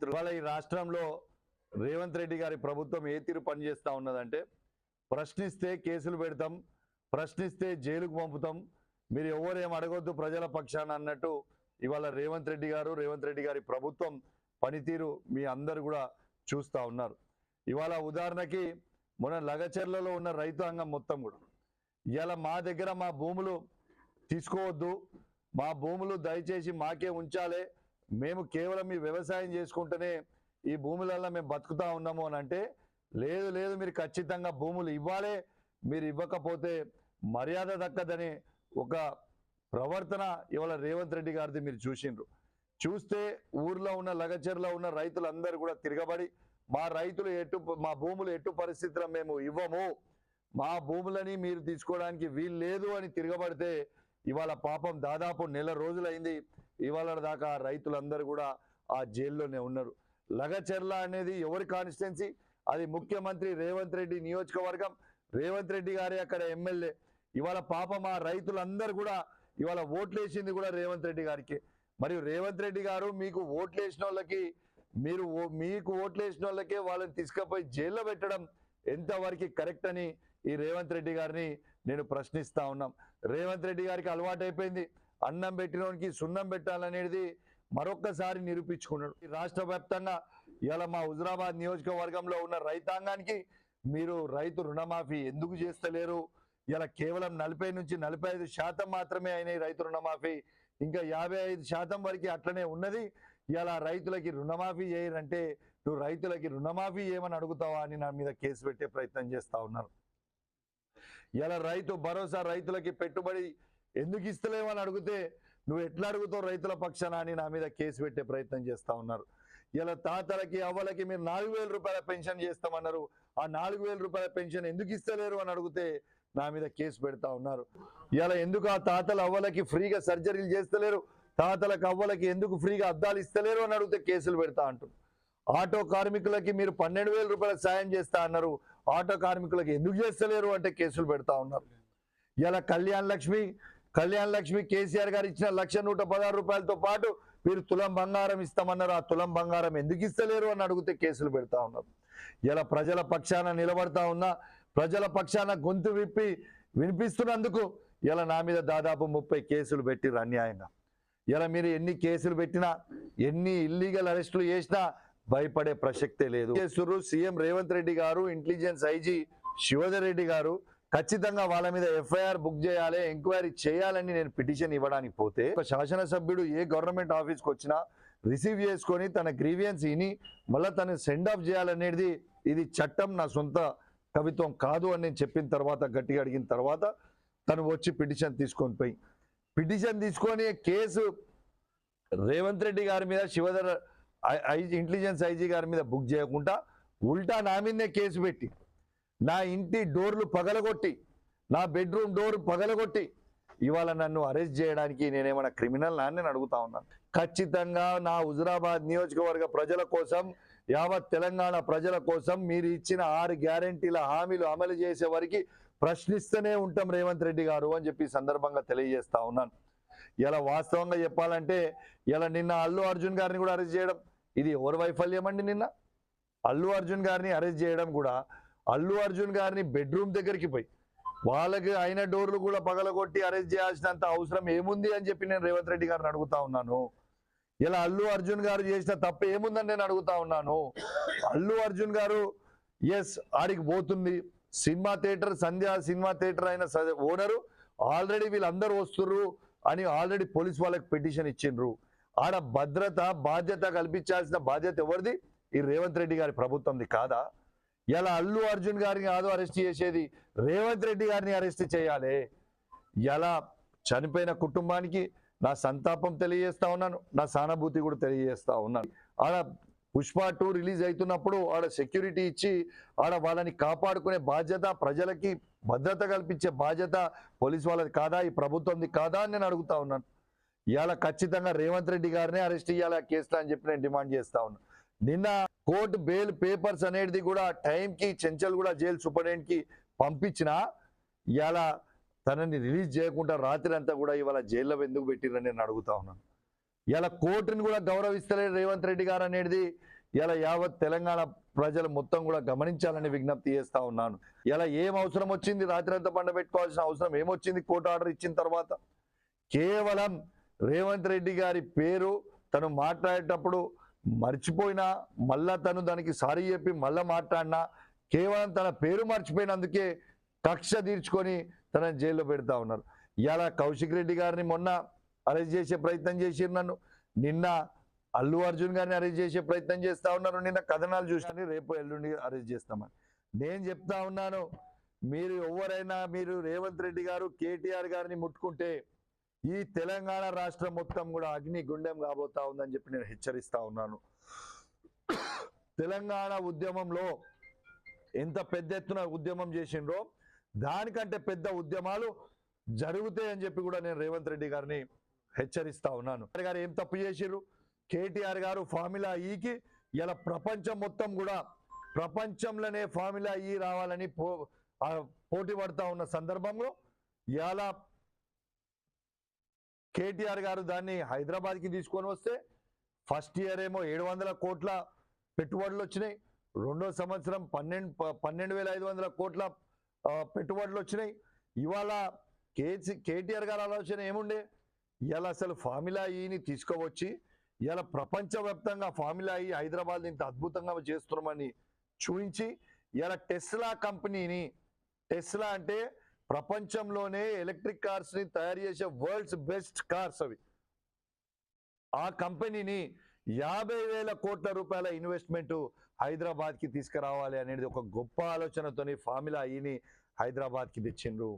ఇవాళ ఈ రాష్ట్రంలో రేవంత్ రెడ్డి గారి ప్రభుత్వం ఏ తీరు పనిచేస్తా ఉన్నదంటే ప్రశ్నిస్తే కేసులు పెడతాం ప్రశ్నిస్తే జైలుకు పంపుతాం మీరు ఎవరేం అడగొద్దు ప్రజల పక్షాన అన్నట్టు ఇవాళ రేవంత్ రెడ్డి గారు రేవంత్ రెడ్డి గారి ప్రభుత్వం పనితీరు మీ అందరు కూడా చూస్తూ ఉన్నారు. ఇవాళ ఉదాహరణకి మన లగచర్లలో ఉన్న రైతాంగం మొత్తం కూడా. ఇవాళ మా దగ్గర మా భూములు తీసుకోవద్దు మా భూములు దయచేసి మాకే ఉంచాలి మేము కేవలం మీ వ్యవసాయం చేసుకుంటేనే ఈ భూములల్లో మేము బతుకుతా ఉన్నాము అని అంటే లేదు లేదు మీరు ఖచ్చితంగా భూములు ఇవ్వాలి మీరు ఇవ్వకపోతే మర్యాద దక్కదని ఒక ప్రవర్తన ఇవాళ రేవంత్ రెడ్డి గారిది మీరు చూసిండ్రు. చూస్తే ఊర్లో ఉన్న లగచర్లో ఉన్న రైతులందరూ కూడా తిరగబడి మా రైతులు ఎటు మా భూములు ఎటు పరిస్థితుల్లో మేము ఇవ్వము మా భూములని మీరు తీసుకోవడానికి వీలు లేదు అని తిరగబడితే ఇవాళ పాపం దాదాపు నెల రోజులైంది. ఇవాళ దాకా రైతులందరూ కూడా ఆ జైల్లోనే ఉన్నారు. లగచెర్ల అనేది ఎవరి కాన్స్టిట్యున్సీ అది ముఖ్యమంత్రి రేవంత్ రెడ్డి నియోజకవర్గం. రేవంత్ రెడ్డి గారి అక్కడ ఎమ్మెల్యే. ఇవాళ పాపం ఆ రైతులందరూ కూడా ఇవాళ ఓట్లేసింది కూడా రేవంత్ రెడ్డి గారికి. మరియు రేవంత్ రెడ్డి గారు మీకు ఓట్లేసిన వాళ్ళకి మీరు ఓ- మీకు ఓట్లేసిన వాళ్ళకే వాళ్ళని తీసుకుపోయి జైల్లో పెట్టడం ఎంతవరకు కరెక్ట్ అని ఈ రేవంత్ రెడ్డి గారిని నేను ప్రశ్నిస్తా ఉన్నాం. రేవంత్ రెడ్డి గారికి అలవాటైపోయింది. అన్నం పెట్టినోనికి సున్నం పెట్టాలనేది మరొక్కసారి నిరూపించుకున్నాడు. రాష్ట్ర వ్యాప్తంగా ఇలా మా హుజరాబాద్ నియోజకవర్గంలో ఉన్న రైతాంగానికి మీరు రైతు రుణమాఫీ ఎందుకు చేస్తలేరు? ఇలా కేవలం నలభై నుంచి నలభై ఐదు శాతం మాత్రమే అయినాయి రైతు రుణమాఫీ. ఇంకా యాభై ఐదు శాతం వరకు అట్లనే ఉన్నది. ఇలా రైతులకి రుణమాఫీ చేయరంటే నువ్వు రైతులకి రుణమాఫీ ఏమని అడుగుతావా అని నా మీద కేసు పెట్టే ప్రయత్నం చేస్తా ఉన్నారు. ఇలా రైతు భరోసా రైతులకి పెట్టుబడి ఎందుకు ఇస్తలేమని అడిగితే నువ్వు ఎట్లా అడుగుతావు రైతుల పక్షాన? అని నా మీద కేసు పెట్టే ప్రయత్నం చేస్తా ఉన్నారు. ఇలా తాతలకి అవ్వలకి మీరు నాలుగు వేల రూపాయల పెన్షన్ చేస్తామన్నారు. ఆ నాలుగు వేల రూపాయల పెన్షన్ ఎందుకు ఇస్తలేరు అని అడిగితే నా మీద కేసు పెడతా ఉన్నారు. ఇలా ఎందుకు ఆ తాతల అవ్వలకి ఫ్రీగా సర్జరీలు చేస్తలేరు? తాతలకు అవ్వలకి ఎందుకు ఫ్రీగా అద్దాలు ఇస్తలేరు అని అడిగితే కేసులు పెడతా అంటారు ఆటో కార్మికులకి మీరు పన్నెండు వేల రూపాయల సాయం చేస్తా అన్నారు. ఆటో కార్మికులకి ఎందుకు చేస్తలేరు అంటే కేసులు పెడతా ఉన్నారు. ఇలా కళ్యాణ్ లక్ష్మి కళ్యాణ్ లక్ష్మి కేసీఆర్ గారు ఇచ్చిన లక్ష నూట పదహారు రూపాయలతో పాటు మీరు తులం బంగారం ఇస్తామన్నారు. ఆ తులం బంగారం ఎందుకు ఇస్తలేరు అని అడిగితే కేసులు పెడతా ఉన్నారు. ఇలా ప్రజల పక్షాన నిలబడతా ఉన్నా ప్రజల పక్షాన గొంతు విప్పి వినిపిస్తున్నందుకు ఇలా నా మీద దాదాపు ముప్పై కేసులు పెట్టిర్రు అన్యాయంగా. ఇలా మీరు ఎన్ని కేసులు పెట్టినా ఎన్ని ఇల్లీగల్ అరెస్టులు చేసినా భయపడే ప్రసక్తే లేదు. సీఎం రేవంత్ రెడ్డి గారు ఇంటెలిజెన్స్ ఐజీ శివధర్ రెడ్డి గారు ఖచ్చితంగా వాళ్ళ మీద ఎఫ్ఐఆర్ బుక్ చేయాలి ఎంక్వైరీ చేయాలని నేను పిటిషన్ ఇవ్వడానికి పోతే ఒక శాసనసభ్యుడు ఏ గవర్నమెంట్ ఆఫీస్కి వచ్చినా రిసీవ్ చేసుకొని తన గ్రీవియన్స్ ఇని మళ్ళీ తను సెండ్ ఆఫ్ చేయాలనేది ఇది చట్టం నా సొంత కవిత్వం కాదు అని నేను చెప్పిన తర్వాత గట్టిగా అడిగిన తర్వాత తను వచ్చి పిటిషన్ తీసుకొని పోయి పిటిషన్ తీసుకొని కేసు రేవంత్ రెడ్డి గారి మీద శివధర్ ఐ- ఇంటెలిజెన్స్ ఐజీ గారి మీద బుక్ చేయకుండా ఉల్టా నా మీదనే కేసు పెట్టి నా ఇంటి డోర్లు పగలగొట్టి నా బెడ్రూమ్ డోర్ పగలగొట్టి ఇవాళ నన్ను అరెస్ట్ చేయడానికి నేనేమైనా క్రిమినల్ అని నేను అడుగుతా ఉన్నాను. ఖచ్చితంగా నా హుజురాబాద్ నియోజకవర్గ ప్రజల కోసం యావత్ తెలంగాణ ప్రజల కోసం మీరు ఇచ్చిన ఆరు గ్యారంటీల హామీలు అమలు చేసే వరకు ప్రశ్నిస్తూనే ఉంటాం రేవంత్ రెడ్డి గారు అని చెప్పి సందర్భంగా తెలియజేస్తా ఉన్నాను. ఇలా వాస్తవంగా చెప్పాలంటే ఇలా నిన్న అల్లు అర్జున్ గారిని కూడా అరెస్ట్ చేయడం ఇది ఎవరి వైఫల్యం అండి నిన్న? అల్లు అర్జున్ గారిని అరెస్ట్ చేయడం కూడా అల్లు అర్జున్ గారిని బెడ్రూమ్ దగ్గరికి పోయి వాళ్ళకి అయిన డోర్లు కూడా పగలగొట్టి అరెస్ట్ చేయాల్సినంత అవసరం ఏముంది అని చెప్పి నేను రేవంత్ రెడ్డి గారిని అడుగుతా ఉన్నాను. ఇలా అల్లు అర్జున్ గారు చేసిన తప్పు ఏముందని నేను అడుగుతా ఉన్నాను. అల్లు అర్జున్ గారు ఎస్ ఆడికి పోతుంది. Cinema theatre Sandhya cinema theatre అయిన ఓనరు ఆల్రెడీ వీళ్ళందరూ వస్తుర్రు అని ఆల్రెడీ పోలీస్ వాళ్ళకి పిటిషన్ ఇచ్చిండ్రు. ఆడ భద్రత బాధ్యత కల్పించాల్సిన బాధ్యత ఎవరిది? ఈ రేవంత్ రెడ్డి గారి ప్రభుత్వంది కాదా? ఇలా అల్లు అర్జున్ గారిని కాదు అరెస్ట్ చేసేది? రేవంత్ రెడ్డి గారిని అరెస్ట్ చేయాలి. ఎలా చనిపోయిన కుటుంబానికి నా సంతాపం తెలియజేస్తా ఉన్నాను నా సానుభూతి కూడా తెలియజేస్తా ఉన్నాను. ఆడ పుష్ప టూ రిలీజ్ అవుతున్నప్పుడు ఆడ సెక్యూరిటీ ఇచ్చి ఆడ వాళ్ళని కాపాడుకునే బాధ్యత ప్రజలకి భద్రత కల్పించే బాధ్యత పోలీస్ వాళ్ళది కాదా? ఈ ప్రభుత్వంది కాదా అని నేను అడుగుతా ఉన్నాను. ఇవాళ ఖచ్చితంగా రేవంత్ రెడ్డి గారినే అరెస్ట్ చేయాలి ఆ కేసులో అని చెప్పి నేను డిమాండ్ చేస్తా ఉన్నాను నిన్న కోర్టు బెయిల్ పేపర్స్ అనేది కూడా టైంకి చెంచల్ కూడా జైలు సూపరింటెండెంట్కి పంపించిన ఇవాళ తనని రిలీజ్ చేయకుండా రాత్రి అంతా కూడా ఇవాళ జైల్లో ఎందుకు పెట్టిరని నేను అడుగుతా ఉన్నాను ఇలా కోర్టుని కూడా గౌరవిస్తలేడు రేవంత్ రెడ్డి గారు అనేది ఇలా యావత్ తెలంగాణ ప్రజలు మొత్తం కూడా గమనించాలని విజ్ఞప్తి చేస్తా ఉన్నాను. ఇలా ఏం అవసరం వచ్చింది? రాత్రంతా పండ పెట్టుకోవాల్సిన అవసరం ఏమొచ్చింది? కోర్టు ఆర్డర్ ఇచ్చిన తర్వాత కేవలం రేవంత్ రెడ్డి గారి పేరు తను మాట్లాడేటప్పుడు మర్చిపోయినా మళ్ళా తను దానికి సారీ చెప్పి మళ్ళా మాట్లాడినా కేవలం తన పేరు మర్చిపోయినందుకే కక్ష తీర్చుకొని తన జైల్లో పెడతా ఉన్నారు. ఇలా కౌశిక్ రెడ్డి గారిని మొన్న అరెస్ట్ చేసే ప్రయత్నం చేసిరు నన్ను. నిన్న అల్లు అర్జున్ గారిని అరెస్ట్ చేసే ప్రయత్నం చేస్తా ఉన్నారు. నిన్న కథనాలు చూసాను రేపు ఎల్లుండి అరెస్ట్ చేస్తామని. నేను చెప్తా ఉన్నాను మీరు ఎవరైనా మీరు రేవంత్ రెడ్డి గారు కేటీఆర్ గారిని ముట్టుకుంటే ఈ తెలంగాణ రాష్ట్రం మొత్తం కూడా అగ్ని గుండెం కాబోతా ఉందని చెప్పి నేను హెచ్చరిస్తా ఉన్నాను. తెలంగాణ ఉద్యమంలో ఎంత పెద్ద ఎత్తున ఉద్యమం చేసిండ్రో దానికంటే పెద్ద ఉద్యమాలు జరుగుతాయని చెప్పి కూడా నేను రేవంత్ రెడ్డి గారిని హెచ్చరిస్తా ఉన్నాను. గారు ఏం తప్పు చేసిర్రు? కేటీఆర్ గారు ఫార్ములా ఈకి ఇలా ప్రపంచం మొత్తం కూడా ప్రపంచంలోనే ఫార్ములా ఈ రావాలని పో పోటీ పడతా ఉన్న సందర్భంలో ఇలా కేటీఆర్ గారు దాన్ని హైదరాబాద్కి తీసుకొని వస్తే ఫస్ట్ ఇయర్ ఏమో ఏడు వందల కోట్ల పెట్టుబడులు వచ్చినాయి. రెండో సంవత్సరం పన్నెండు ప- పన్నెండు వేల ఐదు వందల కోట్ల పెట్టుబడులు వచ్చినాయి. ఇవాళ కేసీ కేటీఆర్ గారి ఆలోచన ఏముండే? ఇలా అసలు ఫార్ములా ఈని తీసుకువచ్చి ఇలా ప్రపంచవ్యాప్తంగా ఫార్ములా ఈ హైదరాబాద్ ఇంత అద్భుతంగా చేస్తున్నామని చూపించి ఇలా టెస్లా కంపెనీని టెస్లా అంటే ప్రపంచంలోనే ఎలక్ట్రిక్ కార్స్ని తయారు చేసే వరల్డ్స్ బెస్ట్ కార్స్ అవి. ఆ కంపెనీని యాభై వేల కోట్ల రూపాయల ఇన్వెస్ట్మెంట్ హైదరాబాద్కి తీసుకురావాలి అనేది ఒక గొప్ప ఆలోచనతోని ఫార్ములా ఈని హైదరాబాద్కి తెచ్చిండ్రు.